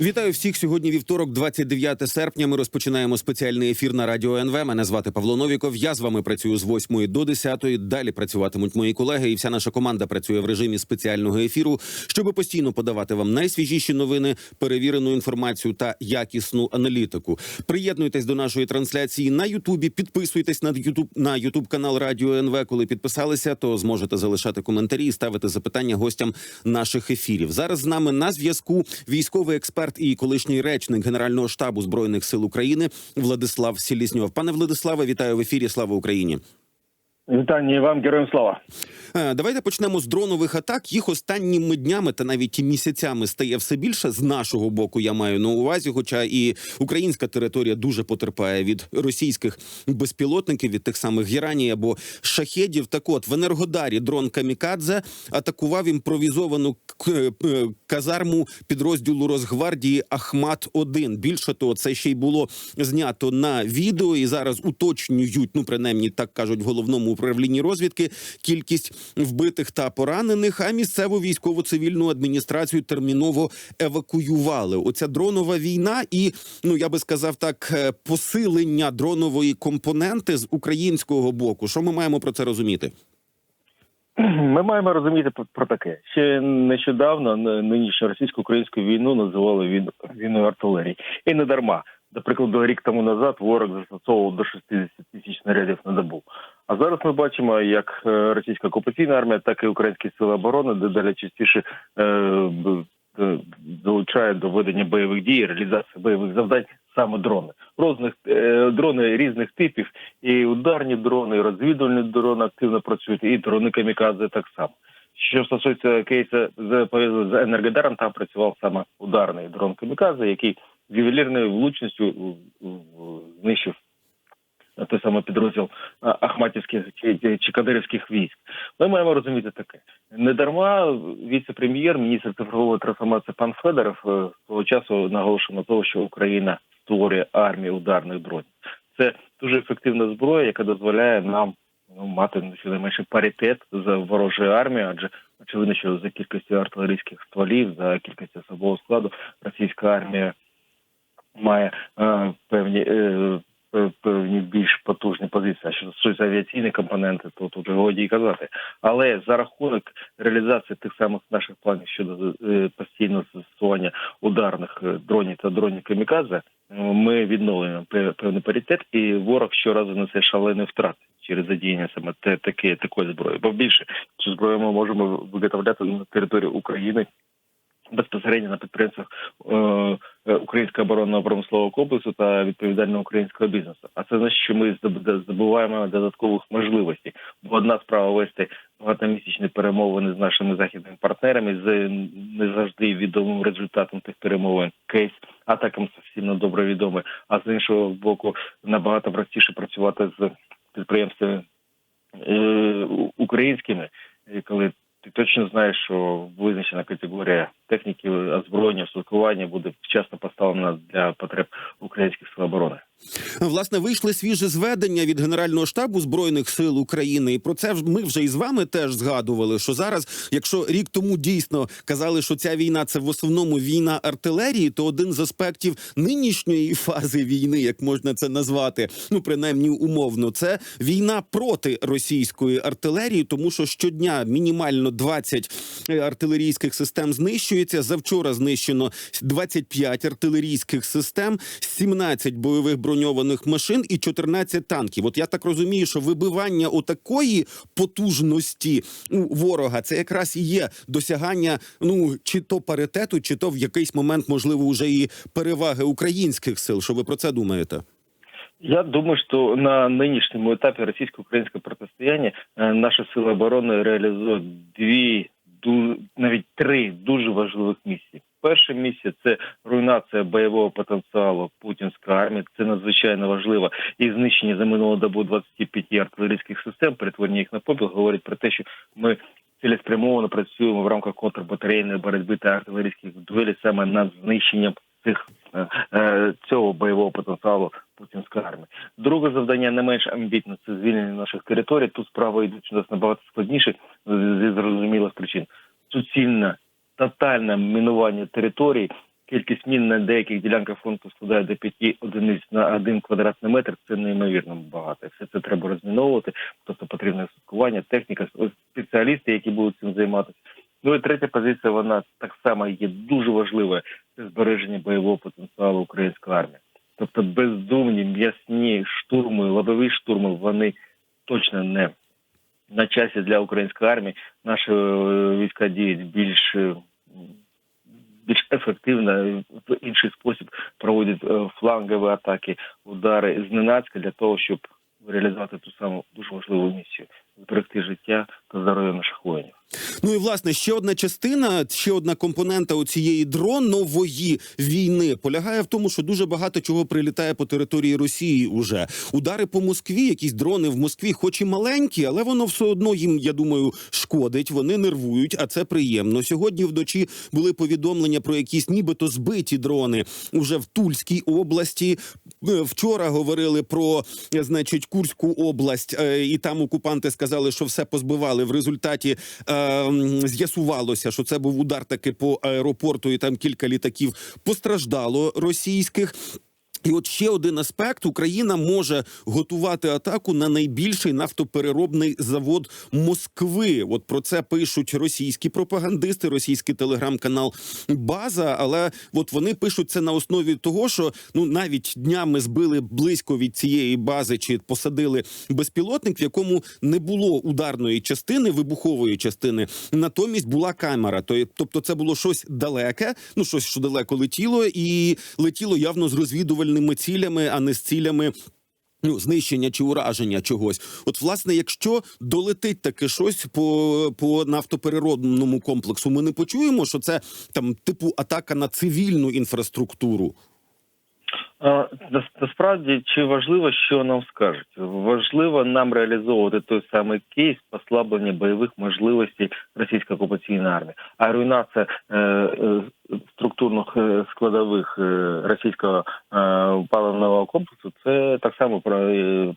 Вітаю всіх сьогодні. Вівторок, 29 серпня. Ми розпочинаємо спеціальний ефір на радіо НВ. Мене звати Павло Новіков. Я з вами працюю з 8 до 10. Далі працюватимуть мої колеги, і вся наша команда працює в режимі спеціального ефіру, щоб постійно подавати вам найсвіжіші новини, перевірену інформацію та якісну аналітику. Приєднуйтесь до нашої трансляції на Ютубі. Підписуйтесь на Ютуб на Ютуб канал Радіо НВ. Коли підписалися, то зможете залишати коментарі і ставити запитання гостям наших ефірів. Зараз з нами на зв'язку військовий експерт і колишній речник Генерального штабу збройних сил України Владислав Селізньов. Пане Владиславе, вітаю в ефірі. Слава Україні. Вітання вам, героям слава. Е, Давайте почнемо з дронових атак. Їх останніми днями та навіть місяцями стає все більше з нашого боку. Я маю на увазі, хоча і українська територія дуже потерпає від російських безпілотників, від тих самих гірані або шахедів. Так, от в Енергодарі дрон Камікадзе атакував імпровізовану е, е, казарму підрозділу Росгвардії Ахмат 1 Більше того, це ще й було знято на відео, і зараз уточнюють. Ну принаймні так кажуть в головному управлінні розвідки кількість вбитих та поранених. А місцеву військово-цивільну адміністрацію терміново евакуювали. Оця дронова війна, і ну я би сказав так, е, посилення дронової компоненти з українського боку. Що ми маємо про це розуміти? Ми маємо розуміти про- таке. Ще нещодавно нинішню російсько-українську війну називали війною артилерії. І не дарма. До прикладу, рік тому назад ворог застосовував до 60 тисяч снарядів на добу. А зараз ми бачимо, як е, російська окупаційна армія, так і українські сили оборони дедалі частіше е, б- е, долучають до ведення бойових дій, реалізації бойових завдань саме дрони. Розних е, дрони різних типів, і ударні дрони, і розвідувальні дрони активно працюють, і дрони камікадзе так само. Що стосується кейсу з пов'язаного з енергодаром, там працював саме ударний дрон камікадзе, який з ювелірною влучністю знищив той самий підрозділ ахматівських чи, чи- кадирівських військ. Ми маємо розуміти таке. Не дарма віце-прем'єр, міністр цифрової трансформації пан Федоров е, свого часу наголошував на того, що Україна створює армію ударних дронів. Це дуже ефективна зброя, яка дозволяє нам ну, мати ну, щонайменше паритет з ворожою армією, адже очевидно, що за кількістю артилерійських стволів, за кількістю особового складу російська армія має е, певні. Е, Певні більш потужні позиції. А що стосується авіаційні компоненти, то тут годі й казати. Але за рахунок реалізації тих самих наших планів щодо е, постійного застосування ударних е, дронів та дронів камікадзе, е, ми відновлюємо певний паритет, і ворог щоразу несе шалені втрати через задіяння саме те, таке, такої зброї. Бо більше цю зброю ми можемо виготовляти на території України безпосередньо на підприємствах е, е, українського оборонного промислового комплексу та відповідального українського бізнесу. А це значить, що ми здобуваємо додаткових можливостей. Бо одна справа вести багатомісячні перемовини з нашими західними партнерами з не завжди відомим результатом тих перемовин кейс атакам всім добре відомий. А з іншого боку, набагато простіше працювати з підприємствами е, українськими, коли ти точно знаєш, що визначена категорія техніки, озброєння, устаткування буде вчасно поставлена для потреб українських сил оборони. Власне, вийшли свіже зведення від Генерального штабу збройних сил України, і про це ми вже із вами теж згадували. Що зараз, якщо рік тому дійсно казали, що ця війна це в основному війна артилерії, то один з аспектів нинішньої фази війни, як можна це назвати, ну принаймні умовно, це війна проти російської артилерії, тому що щодня мінімально 20 артилерійських систем знищується. Завчора знищено 25 артилерійських систем, 17 бойових броньованих машин і 14 танків. От я так розумію, що вибивання отакої потужності у ворога це якраз і є досягання ну чи то паритету, чи то в якийсь момент можливо вже і переваги українських сил. Що ви про це думаєте? Я думаю, що на нинішньому етапі російсько-українського протистояння е, наші сили оборони реалізують дві навіть три дуже важливих місії. Перша місія це руйнація бойового потенціалу путінської армії. Це надзвичайно важливо. І знищення за минулу добу 25 артилерійських систем, перетворення їх на попіл, говорить про те, що ми цілеспрямовано працюємо в рамках контрбатарейної боротьби та артилерійських дуелей саме над знищенням цих е, е, цього бойового потенціалу путінської армії. Друге завдання не менш амбітне це звільнення наших територій. Тут справи йдуть нас набагато складніше зі суцільне, тотальне мінування територій. Кількість мін на деяких ділянках фронту складає до 5 одиниць на один квадратний метр. Це неймовірно багато. Все це треба розміновувати. Тобто потрібне слідкування, техніка, спеціалісти, які будуть цим займатися. Ну і третя позиція, вона так само є дуже важливою. Це збереження бойового потенціалу української армії. Тобто бездумні, м'ясні штурми, лобові штурми, вони точно не на часі для української армії. Наші е, війська діють більш е, більш ефективно в інший спосіб проводять е, флангові атаки, удари зненацька для того, щоб реалізувати ту саму дуже важливу місію зберегти життя та здоров'я наших воїнів. Ну і власне ще одна частина, ще одна компонента у цієї дронової війни полягає в тому, що дуже багато чого прилітає по території Росії. Уже удари по Москві, якісь дрони в Москві, хоч і маленькі, але воно все одно їм, я думаю, шкодить. Вони нервують, а це приємно. Сьогодні вночі були повідомлення про якісь нібито збиті дрони уже в Тульській області. Е, Вчора говорили про е, значить Курську область, е, і там окупанти сказали, що все позбивали. В результаті е, з'ясувалося, що це був удар таки по аеропорту, і там кілька літаків постраждало російських. І от ще один аспект: Україна може готувати атаку на найбільший нафтопереробний завод Москви. От про це пишуть російські пропагандисти, російський телеграм-канал База. Але от вони пишуть це на основі того, що ну навіть днями збили близько від цієї бази чи посадили безпілотник, в якому не було ударної частини, вибухової частини. Натомість була камера. Тобто, це було щось далеке, ну щось, що далеко летіло, і летіло явно з розвідувальними цілями, а не з цілями. Ну, знищення чи ураження чогось. От, власне, якщо долетить таке щось по, по нафтопереробному комплексу, ми не почуємо, що це там типу атака на цивільну інфраструктуру. Насправді, чи важливо, що нам скажуть? Важливо нам реалізовувати той самий кейс послаблення бойових можливостей російської окупаційної армії, а руйнація е, е, структурних е, складових російського паливного комплексу це так само про,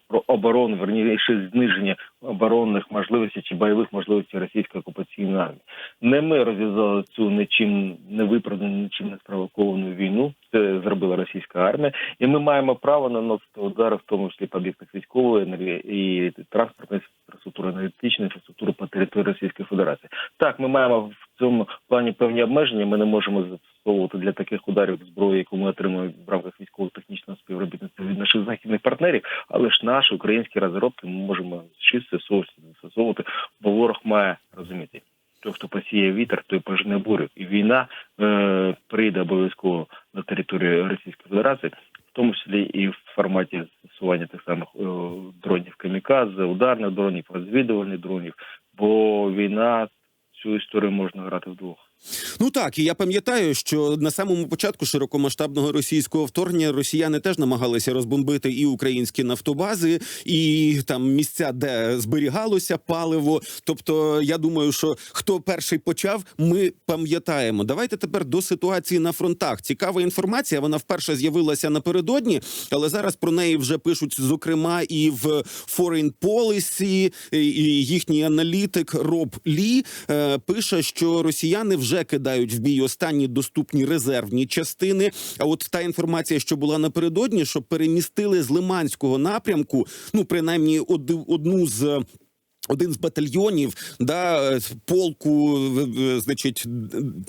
про оборону, верніше зниження оборонних можливостей чи бойових можливостей російської окупаційної армії. Не ми розв'язали цю нічим не виправдану, нічим не спровоковану війну. Це зробила російська армія, і ми маємо право наносити удари, в тому числі по об'єктах військової енергії і транспортної інфраструктури, енергетичної інфраструктури по території Російської Федерації. Так, ми маємо в цьому плані певні обмеження. Ми не можемо застосовувати для таких ударів зброю, яку ми отримуємо в рамках військово-технічного співробітництва від наших західних партнерів. Але ж наші українські розробки ми можемо чисто застосовувати, бо ворог має розуміти. Той, хто посіє вітер, той пожне бурю. І війна е, прийде обов'язково на територію Російської Федерації, в тому числі і в форматі застосування тих самих е, дронів камікадзе, ударних дронів, розвідувальних дронів. Бо війна цю історію можна грати вдвох. Ну так, і я пам'ятаю, що на самому початку широкомасштабного російського вторгнення росіяни теж намагалися розбомбити і українські нафтобази, і там місця, де зберігалося паливо. Тобто, я думаю, що хто перший почав, ми пам'ятаємо. Давайте тепер до ситуації на фронтах. Цікава інформація. Вона вперше з'явилася напередодні, але зараз про неї вже пишуть зокрема і в Foreign Policy, і їхній аналітик Роб Лі е, пише, що росіяни вже кидають в бій останні доступні резервні частини. А от та інформація, що була напередодні, що перемістили з Лиманського напрямку, ну принаймні од- одну з. Один з батальйонів да полку, значить,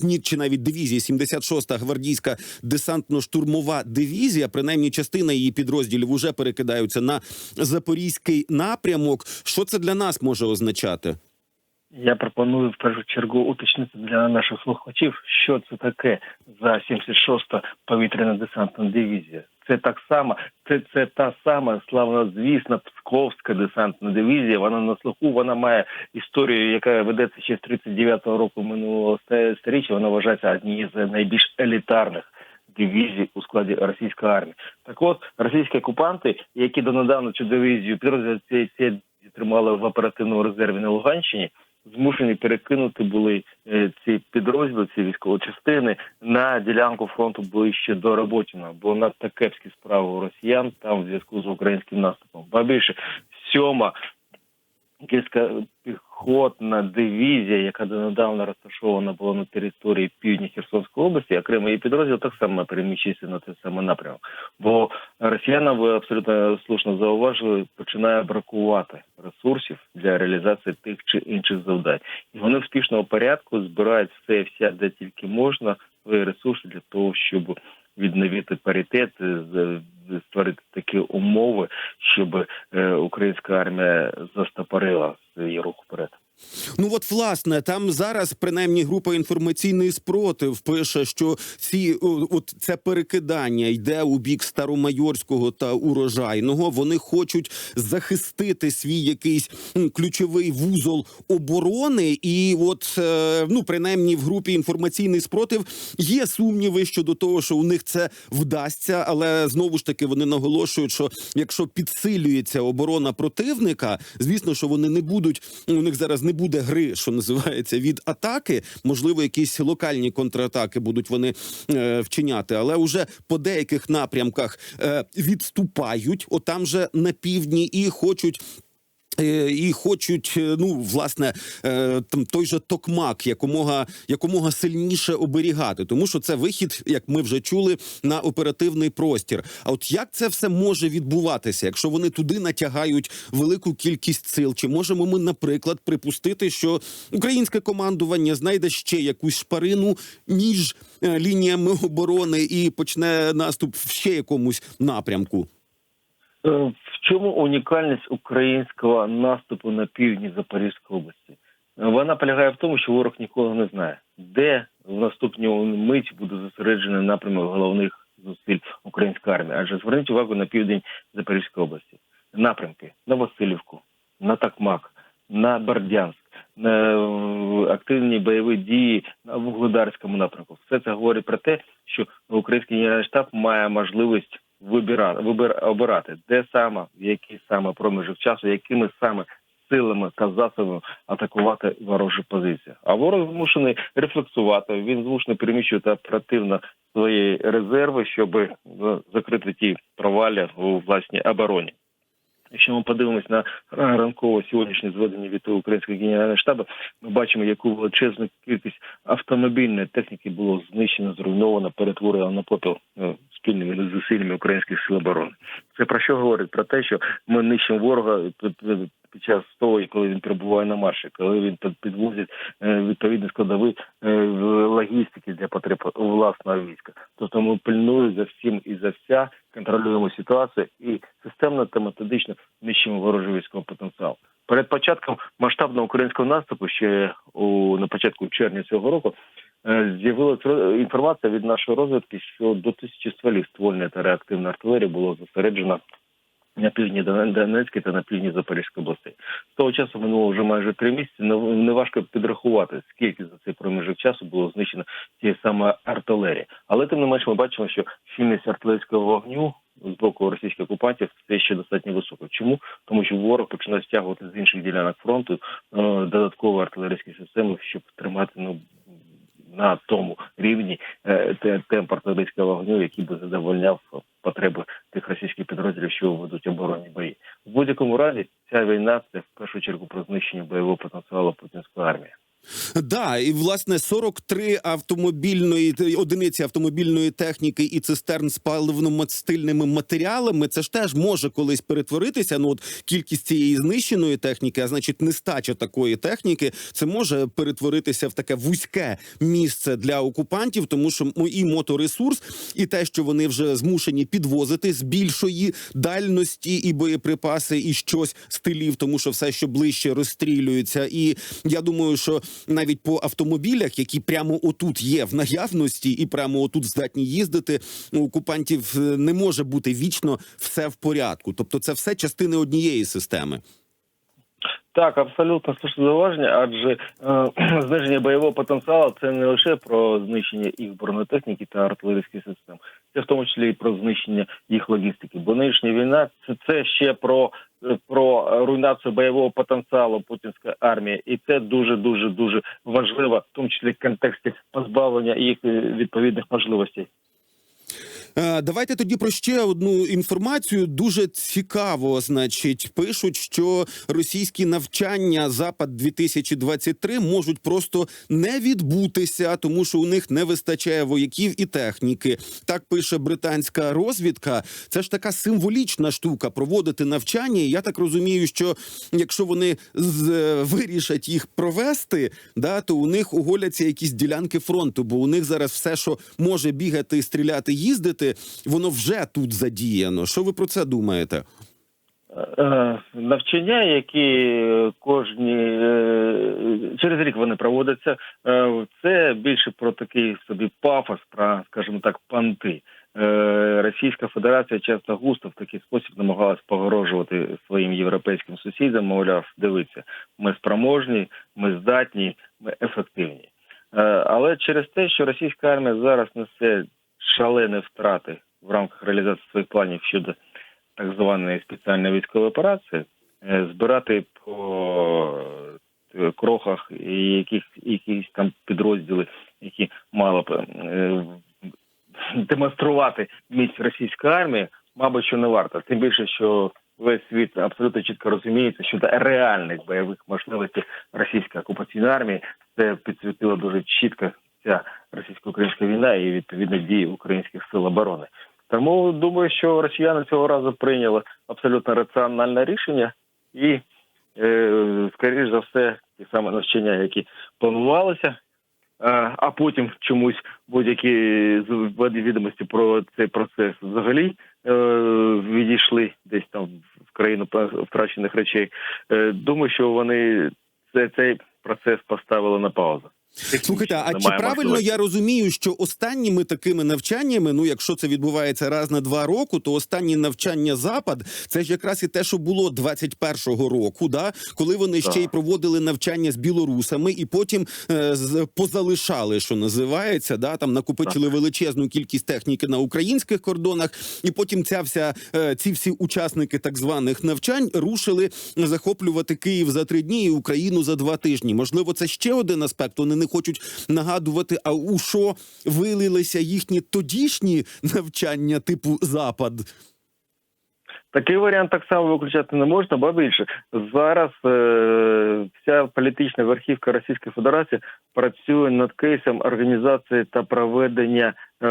ні, чи навіть дивізії, 76-та гвардійська десантно-штурмова дивізія. Принаймні, частина її підрозділів уже перекидаються на запорізький напрямок. Що це для нас може означати? Я пропоную в першу чергу уточнити для наших слухачів, що це таке за 76-та повітряна десантна дивізія. Це так само, це, це та сама славнозвісна Псковська десантна дивізія. Вона на слуху, вона має історію, яка ведеться ще з 39-го року минулого сторіччя. Вона вважається однією з найбільш елітарних дивізій у складі російської армії. Так от російські окупанти, які донедавна цю дивізію підрозділ цієї тримали в оперативному резерві на Луганщині. Змушені перекинути були е, ці підрозділи, ці військові частини на ділянку фронту ближче до Роботіна, бо надто кепські справи у росіян там в зв'язку з українським наступом. Ба більше сьома Київська піхотна дивізія, яка донедавна розташована була на території півдня Херсонської області, окремо її підрозділ так само переміщується на той самий напрямок. Бо росіянам, ви абсолютно слушно зауважили, починає бракувати ресурсів для реалізації тих чи інших завдань. І вони в спішному порядку збирають все вся, де тільки можна, свої ресурси для того, щоб відновити паритет, з- створити такі умови, щоб е, українська армія застопорила свій рух вперед. Ну от власне, там зараз принаймні група інформаційний спротив пише, що ці от це перекидання йде у бік Старомайорського та урожайного. Вони хочуть захистити свій якийсь ключовий вузол оборони, і от е, ну принаймні в групі інформаційний спротив є сумніви щодо того, що у них це вдасться, але знову ж таки вони наголошують, що якщо підсилюється оборона противника, звісно, що вони не будуть. У них зараз не буде гри, що називається від атаки. Можливо, якісь локальні контратаки будуть вони е, вчиняти, але вже по деяких напрямках е, відступають, отам же на півдні, і хочуть. Е, І хочуть, е, ну власне, е, там той же токмак якомога якомога сильніше оберігати, тому що це вихід, як ми вже чули, на оперативний простір. А от як це все може відбуватися, якщо вони туди натягають велику кількість сил? Чи можемо ми, наприклад, припустити, що українське командування знайде ще якусь шпарину між лініями оборони і почне наступ в ще якомусь напрямку? Е, В чому унікальність українського наступу на півдні Запорізької області? Е, Вона полягає в тому, що ворог ніколи не знає, де в наступню мить буде зосереджений напрямок головних зусиль української армії. Адже зверніть увагу на південь Запорізької області. Напрямки на Васильівку, на Такмак, на Бердянськ, на е, активні бойові дії на Вугледарському напрямку. Все це говорить про те, що український генеральний штаб має можливість вибирати, вибир, обирати, де саме, в який саме проміжок часу, якими саме силами та засобами атакувати ворожі позиції. А ворог змушений рефлексувати, він змушений переміщувати оперативно свої резерви, щоб е, закрити ті провалі у власній обороні. Якщо ми подивимось на ранкове сьогоднішнє зведення від українського генерального штабу, ми бачимо, яку величезну кількість автомобільної техніки було знищено, зруйновано, перетворено на попіл е, спільними зусиллями українських сил оборони. Це про що говорить? Про те, що ми нищимо ворога під, час того, коли він перебуває на марші, коли він під- підвозить е, відповідні складові е, логістики для потреб власного війська. Тобто ми пильнуємо за всім і за вся, контролюємо ситуацію і системно та методично нищимо ворожий військовий потенціал. Перед початком масштабного українського наступу, ще у на початку червня цього року, е, з'явилася інформація від нашої розвідки, що до тисячі стволів ствольної та реактивної артилерії було зосереджено на півдні Дон- Донецької та на півдні Запорізької областей. З того часу минуло вже майже три місяці. Не- Неважко підрахувати, скільки за цей проміжок часу було знищено тієї саме артилерії. Але тим не менш ми бачимо, що щільність артилерійського вогню з боку російських окупантів все ще достатньо висока. Чому? Тому що ворог починає стягувати з інших ділянок фронту е, додаткові артилерійські системи, щоб тримати ну на тому рівні е, те- темп артилерійського вогню, який би задовольняв потреби тих російських підрозділів, що ведуть оборонні бої. В будь-якому разі ця війна це в першу чергу про знищення бойового потенціалу путінської армії. Да, і власне 43 автомобільної одиниці автомобільної техніки і цистерн з паливно-мастильними матеріалами. Це ж теж може колись перетворитися. Ну от кількість цієї знищеної техніки, а значить, нестача такої техніки, це може перетворитися в таке вузьке місце для окупантів, тому що м- і моторесурс, і те, що вони вже змушені підвозити з більшої дальності і боєприпаси, і щось з тилів, тому що все, що ближче розстрілюється. І я думаю, що навіть по автомобілях, які прямо отут є в наявності, і прямо отут здатні їздити, у окупантів е, не може бути вічно все в порядку. Тобто, це все частини однієї системи. Так, абсолютно слушне зауваження, адже е, зниження бойового потенціалу це не лише про знищення їх бронетехніки та артилерійських систем, це в тому числі і про знищення їх логістики. Бо нинішня війна це, це ще про, е, про руйнацію бойового потенціалу путінської армії, і це дуже дуже дуже важливо, в тому числі в контексті позбавлення їх е, відповідних можливостей. Е, Давайте тоді про ще одну інформацію. Дуже цікаво. Значить, пишуть, що російські навчання Запад 2023 можуть просто не відбутися, тому що у них не вистачає вояків і техніки. Так пише британська розвідка. Це ж така символічна штука проводити навчання. І я так розумію, що якщо вони з, е, вирішать їх провести, да, то у них оголяться якісь ділянки фронту, бо у них зараз все, що може бігати, стріляти, їздити, воно вже тут задіяно. Що ви про це думаєте? Е, навчання, які кожні е, через рік вони проводяться, е, це більше про такий собі пафос, про, скажімо так, панти. Російська Федерація часто густо в такий спосіб намагалась погрожувати своїм європейським сусідам. Мовляв, дивіться, ми спроможні, ми здатні, ми ефективні. Але через те, що російська армія зараз несе шалені втрати в рамках реалізації своїх планів щодо так званої спеціальної військової операції, е, збирати по е, крохах яких якісь там підрозділи, які мало б е, демонструвати міць російської армії, мабуть, що не варто. Тим більше, що весь світ абсолютно чітко розуміється щодо реальних бойових можливостей російської окупаційної армії. Це підсвітила дуже чітко ця російсько-українська війна і відповідно дії українських сил оборони. Тому думаю, що росіяни цього разу прийняли абсолютно раціональне рішення, і, е, скоріш за все, ті саме навчання, які планувалися, е, а потім чомусь будь-які відомості про цей процес взагалі е, відійшли десь там в країну втрачених речей. Е, думаю, що вони це, цей процес поставили на паузу. Слухайте, а чи правильно можливості. я розумію, що останніми такими навчаннями, ну якщо це відбувається раз на два року, то останні навчання запад це ж якраз і те, що було 21-го року, да коли вони ще й проводили навчання з білорусами, і потім е, з, позалишали, що називається, да там накопичили величезну кількість техніки на українських кордонах, і потім ця вся е, ці всі учасники так званих навчань рушили захоплювати Київ за три дні і Україну за два тижні. Можливо, це ще один аспект. Вони не хочуть нагадувати, а у що вилилися їхні тодішні навчання, типу Запад. Такий варіант так само виключати не можна, бо більше зараз е, вся політична верхівка Російської Федерації працює над кейсом організації та проведення е,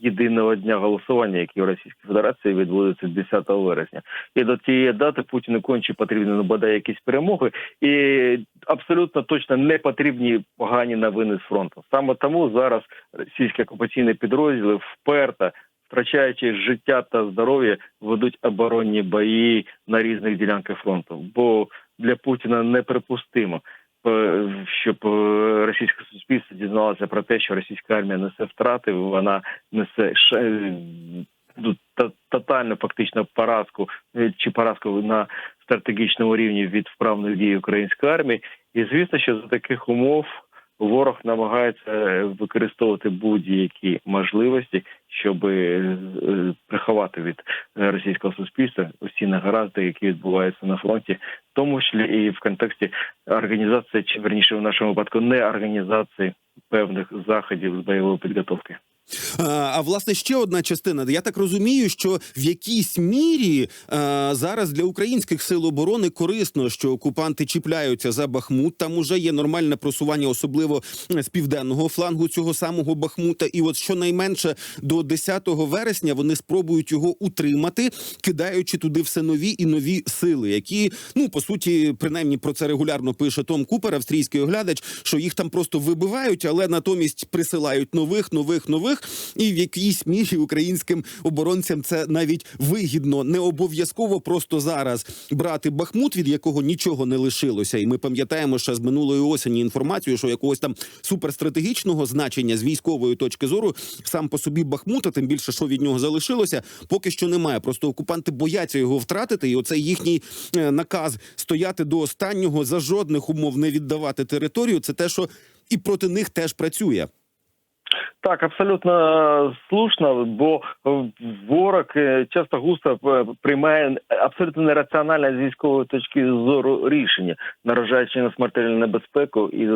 єдиного дня голосування, який в Російській Федерації відбудеться 10 вересня. І до цієї дати Путіну конче потрібні ну, бодай якісь перемоги, і абсолютно точно не потрібні погані новини з фронту. Саме тому зараз російські окупаційні підрозділи вперто втрачаючи життя та здоров'я, ведуть оборонні бої на різних ділянках фронту. Бо для Путіна неприпустимо, е, щоб е, російське суспільство дізналося про те, що російська армія несе втрати, вона несе е, ну, тотальну фактично поразку чи поразку на стратегічному рівні від вправних дій української армії. І звісно, що за таких умов ворог намагається е, використовувати будь-які можливості, щоб е, приховати від е, російського суспільства усі нагаразди, які відбуваються на фронті, в тому числі і в контексті організації, чи верніше в нашому випадку не організації певних заходів з бойової підготовки. А, власне ще одна частина. Я так розумію, що в якійсь мірі а, зараз для українських сил оборони корисно, що окупанти чіпляються за Бахмут. Там уже є нормальне просування, особливо з південного флангу цього самого Бахмута. І от щонайменше до 10 вересня вони спробують його утримати, кидаючи туди все нові і нові сили, які ну по суті, принаймні про це регулярно пише Том Купер, австрійський оглядач, що їх там просто вибивають, але натомість присилають нових, нових, нових. І в якійсь мірі українським оборонцям це навіть вигідно. Не обов'язково просто зараз брати Бахмут, від якого нічого не лишилося. І ми пам'ятаємо ще з минулої осені інформацію, що якогось там суперстратегічного значення з військової точки зору сам по собі Бахмут, а тим більше, що від нього залишилося, поки що немає. Просто окупанти бояться його втратити, і оцей їхній е, наказ стояти до останнього за жодних умов не віддавати територію. Це те, що і проти них теж працює. Так, абсолютно слушно, бо ворог е, часто густо е, приймає абсолютно нераціональне з військової точки зору рішення, наражаючи на смертельну небезпеку і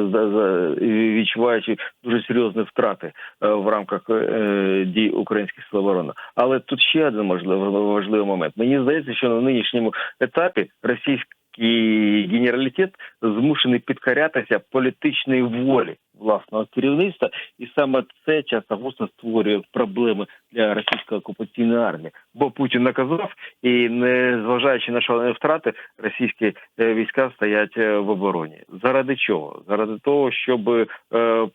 відчуваючи дуже серйозні втрати е, в рамках дій українських сил оборони. Але тут ще один важливий момент. Мені здається, що на нинішньому етапі російський генералітет змушений підкорятися політичної волі власного керівництва, і саме це часто створює проблеми для російської окупаційної армії. Бо Путін наказав, і не зважаючи на шалені втрати, російські е, війська стоять е, в обороні. Заради чого? Заради того, щоб е,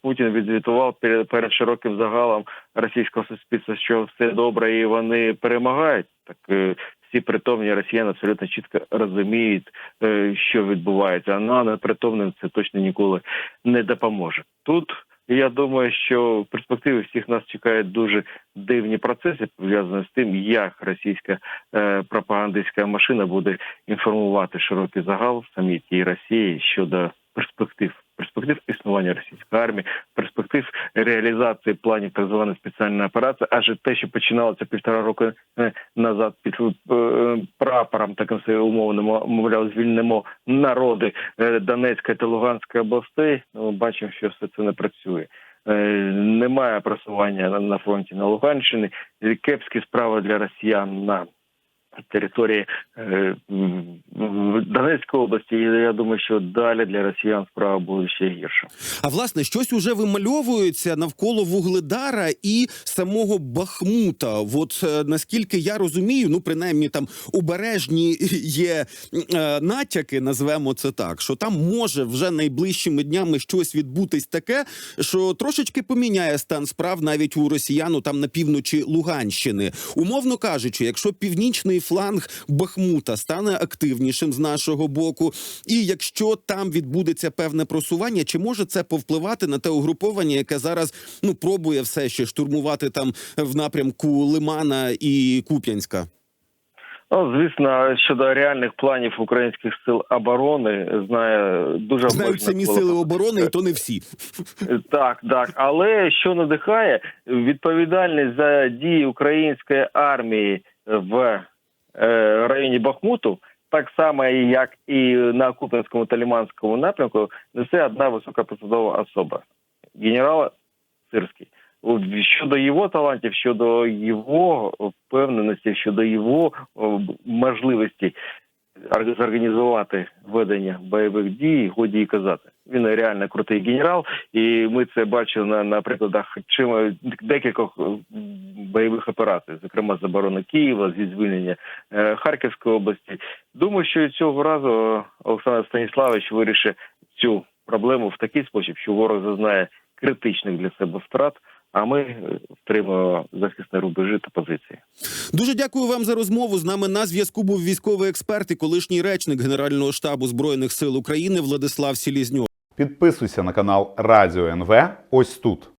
Путін відзвітував перед, широким загалом російського суспільства, що все добре і вони перемагають. Так всі притомні росіяни абсолютно чітко розуміють, е, що відбувається. А непритомним це точно ніколи не допоможе. Тут я думаю, що в перспективі всіх нас чекають дуже дивні процеси, пов'язані з тим, як російська е, пропагандистська машина буде інформувати широкий загал самій тій Росії щодо перспектив. Перспектив існування російської армії, перспектив реалізації планів так званої спеціальної операції, адже те, що починалося півтора року е, назад під е, прапором, таким умовним, мовляв, звільнимо народи е, Донецької та Луганської областей. Ну, ми бачимо, що все це не працює. Немає просування на- фронті на Луганщині. Кепські справи для росіян на території е, Донецької області. І я думаю, що далі для росіян справа буде ще гірша. А власне, щось уже вимальовується навколо Вугледара і самого Бахмута. От е, наскільки я розумію, ну принаймні там обережні є е, натяки, назвемо це так, що там може вже найближчими днями щось відбутись таке, що трошечки поміняє стан справ навіть у росіян там на півночі Луганщини. Умовно кажучи, якщо північний фланг Бахмута стане активнішим з нашого боку, і якщо там відбудеться певне просування, чи може це повпливати на те угруповання, яке зараз ну пробує все ще штурмувати там в напрямку Лимана і Куп'янська? Ну, звісно, щодо реальних планів українських сил оборони, знає дуже Знають самі коло- сили оборони, і то не всі. Так, так. Але що надихає, відповідальність за дії української армії в районі Бахмуту, так само як і на Купинському та Ліманському напрямку, несе одна високопосадова особа генерал Сирський. Щодо його талантів, щодо його впевненості, щодо його можливості ор- зорганізувати ведення бойових дій, годі і казати. Він реально крутий генерал, і ми це бачили на, на прикладах чим декількох е, бойових операцій, зокрема з оборони Києва, зі звільнення е, Харківської області. Думаю, що цього разу Олександр Станіславович вирішить цю проблему в такий спосіб, що ворог зазнає критичних для себе втрат. А ми е, втримуємо захисні рубежі та позиції. Дуже дякую вам за розмову. З нами на зв'язку був військовий експерт і колишній речник Генерального штабу збройних сил України Владислав Сілізньов. Підписуйся на канал Радіо НВ ось тут.